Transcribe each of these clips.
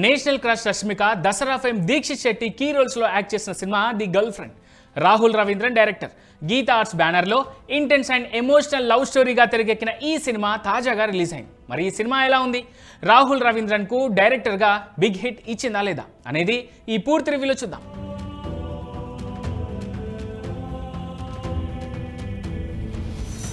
National crush Rashmika Dasara fame Dikshit Shetty key రోల్స్లో act చేసిన cinema the girlfriend. Rahul Ravindran director. Geetha arts బ్యానర్లో intense and emotional love స్టోరీగా తెరకెక్కిన ఈ cinema తాజాగా release అయింది. మరి ఈ సినిమా ఎలా ఉంది? రాహుల్ రవీంద్రన్కు డైరెక్టర్గా బిగ్ హిట్ ఇచ్చిందా లేదా అనేది ఈ పూర్తి రివ్యూలో చూద్దాం.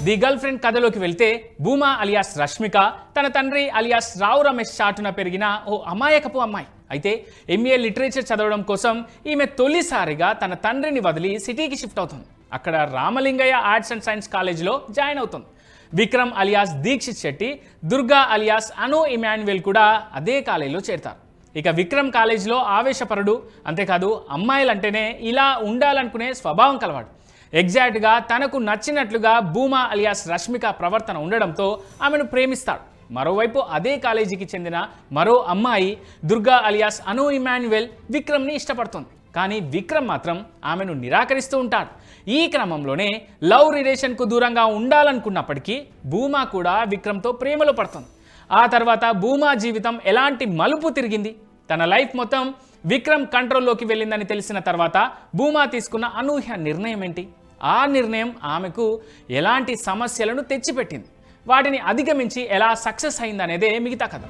ది గర్ల్ ఫ్రెండ్ కథలోకి వెళ్తే భూమా అలియాస్ రష్మిక తన తండ్రి అలియాస్ రావు రమేష్ చాటున పెరిగిన ఓ అమాయకపు అమ్మాయి. అయితే ఎంఏ లిటరేచర్ చదవడం కోసం ఈమె తొలిసారిగా తన తండ్రిని వదిలి సిటీకి షిఫ్ట్ అవుతుంది. అక్కడ రామలింగయ్య ఆర్ట్స్ అండ్ సైన్స్ కాలేజీలో జాయిన్ అవుతుంది. విక్రమ్ అలియాస్ దీక్షిత్ శెట్టి దుర్గా అలియాస్ అను ఇమాన్యుయల్ కూడా అదే కాలేజీలో చేరతారు. ఇక విక్రమ్ కాలేజీలో ఆవేశపరుడు. అంతేకాదు అమ్మాయిలంటేనే ఇలా ఉండాలనుకునే స్వభావం కలవాడు. ఎగ్జాక్ట్గా తనకు నచ్చినట్లుగా భూమా అలియాస్ రష్మిక ప్రవర్తన ఉండడంతో ఆమెను ప్రేమిస్తాడు. మరోవైపు అదే కాలేజీకి చెందిన మరో అమ్మాయి దుర్గా అలియాస్ అను ఇమాన్యువెల్ విక్రమ్ని ఇష్టపడుతుంది. కానీ విక్రమ్ మాత్రం ఆమెను నిరాకరిస్తూ ఉంటాడు. ఈ క్రమంలోనే లవ్ రిలేషన్కు దూరంగా ఉండాలనుకున్నప్పటికీ భూమా కూడా విక్రమ్తో ప్రేమలో పడుతుంది. ఆ తర్వాత భూమా జీవితం ఎలాంటి మలుపు తిరిగింది? తన లైఫ్ మొత్తం విక్రమ్ కంట్రోల్లోకి వెళ్ళిందని తెలిసిన తర్వాత భూమా తీసుకున్న అనూహ్య నిర్ణయం ఏంటి? ఆ నిర్ణయం ఆమెకు ఎలాంటి సమస్యలను తెచ్చిపెట్టింది? వాటిని అధిగమించి ఎలా సక్సెస్ అయిందనేదే మిగతా కథ.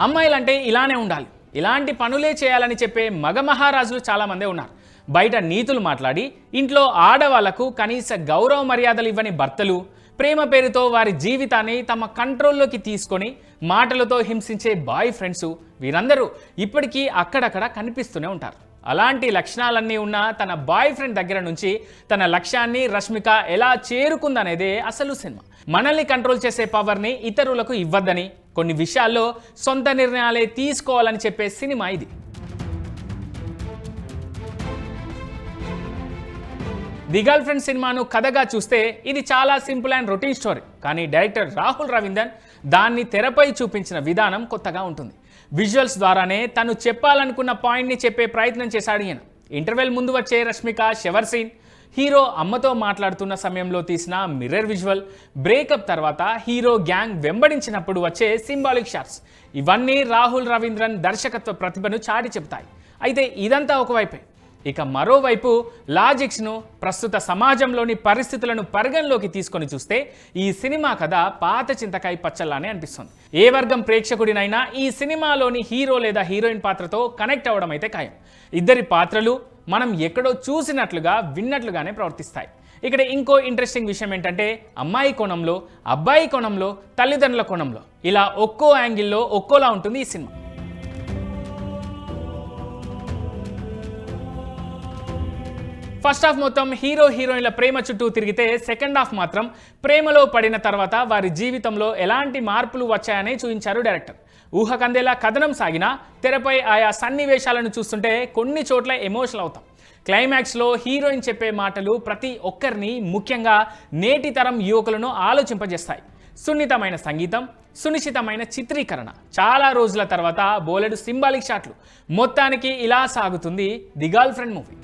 అమ్మాయిలంటే ఇలానే ఉండాలి. ఇలాంటి పనులే చేయాలని చెప్పే మగ మహారాజులు చాలామందే ఉన్నారు. బయట నీతులు మాట్లాడి ఇంట్లో ఆడవాళ్ళకు కనీస గౌరవ మర్యాదలు ఇవ్వని భర్తలు ప్రేమ పేరుతో వారి జీవితాన్ని తమ కంట్రోల్లోకి తీసుకొని మాటలతో హింసించే బాయ్ ఫ్రెండ్స్ వీరందరూ ఇప్పటికీ అక్కడక్కడ కనిపిస్తూనే ఉంటారు. అలాంటి లక్షణాలన్నీ ఉన్న తన బాయ్ ఫ్రెండ్ దగ్గర నుంచి తన లక్ష్యాన్ని రష్మిక ఎలా చేరుకుందనేదే అసలు సినిమా. మనల్ని కంట్రోల్ చేసే పవర్ని ఇతరులకు ఇవ్వద్దని కొన్ని విషయాల్లో సొంత నిర్ణయాలే తీసుకోవాలని చెప్పే సినిమా ఇది. ది గర్ల్ ఫ్రెండ్ సినిమాను కథగా చూస్తే ఇది చాలా సింపుల్ అండ్ రొటీన్ స్టోరీ. కానీ డైరెక్టర్ రాహుల్ రవీందర్ దాన్ని తెరపై చూపించిన విధానం కొత్తగా ఉంటుంది. విజువల్స్ ద్వారానే తను చెప్పాలనుకున్న పాయింట్ని చెప్పే ప్రయత్నం చేశాడు ఈయన. ఇంటర్వెల్ ముందు వచ్చే రష్మిక షెవర్ సీన్ హీరో అమ్మతో మాట్లాడుతున్న సమయంలో తీసిన మిర్రర్ విజువల్. బ్రేకప్ తర్వాత హీరో గ్యాంగ్ వెంబడించినప్పుడు వచ్చే సింబాలిక్ షాట్స్. ఇవన్నీ రాహుల్ రవీంద్రన్ దర్శకత్వ ప్రతిభను చాటి చెప్తాయి అయితే ఇదంతా ఒకవైపే. ఇక మరోవైపు లాజిక్స్ను ప్రస్తుత సమాజంలోని పరిస్థితులను పరిగణలోకి తీసుకొని చూస్తే ఈ సినిమా కథ పాత చింతకాయ పచ్చల్లానే అనిపిస్తుంది. ఏ వర్గం ప్రేక్షకుడినైనా ఈ సినిమాలోని హీరో లేదా హీరోయిన్ పాత్రతో కనెక్ట్ అవ్వడం అయితే ఖాయం. ఇద్దరి పాత్రలు మనం ఎక్కడో చూసినట్లుగా విన్నట్లుగానే ప్రవర్తిస్తాయి. ఇక్కడ ఇంకో ఇంట్రెస్టింగ్ విషయం ఏంటంటే అమ్మాయి కోణంలో అబ్బాయి కోణంలో తల్లిదండ్రుల కోణంలో ఇలా ఒక్కో యాంగిల్లో ఒక్కోలా ఉంటుంది ఈ సినిమా. ఫస్ట్ హాఫ్ మొత్తం హీరో హీరోయిన్ల ప్రేమ చుట్టూ తిరిగితే సెకండ్ హాఫ్ మాత్రం ప్రేమలో పడిన తర్వాత వారి జీవితంలో ఎలాంటి మార్పులు వచ్చాయని చూపించారు డైరెక్టర్. ఊహకందేలా కథనం సాగినా తెరపై ఆయా సన్నివేశాలను చూస్తుంటే కొన్ని చోట్ల ఎమోషనల్ అవుతాం. క్లైమాక్స్లో హీరోయిన్ చెప్పే మాటలు ప్రతి ఒక్కరిని ముఖ్యంగా నేటి తరం యువకులను ఆలోచింపజేస్తాయి. సున్నితమైన సంగీతం సునిశ్చితమైన చిత్రీకరణ చాలా రోజుల తర్వాత బోలెడు సింబాలిక్ షాట్లు మొత్తానికి ఇలా సాగుతుంది ది గర్ల్ ఫ్రెండ్ మూవీ.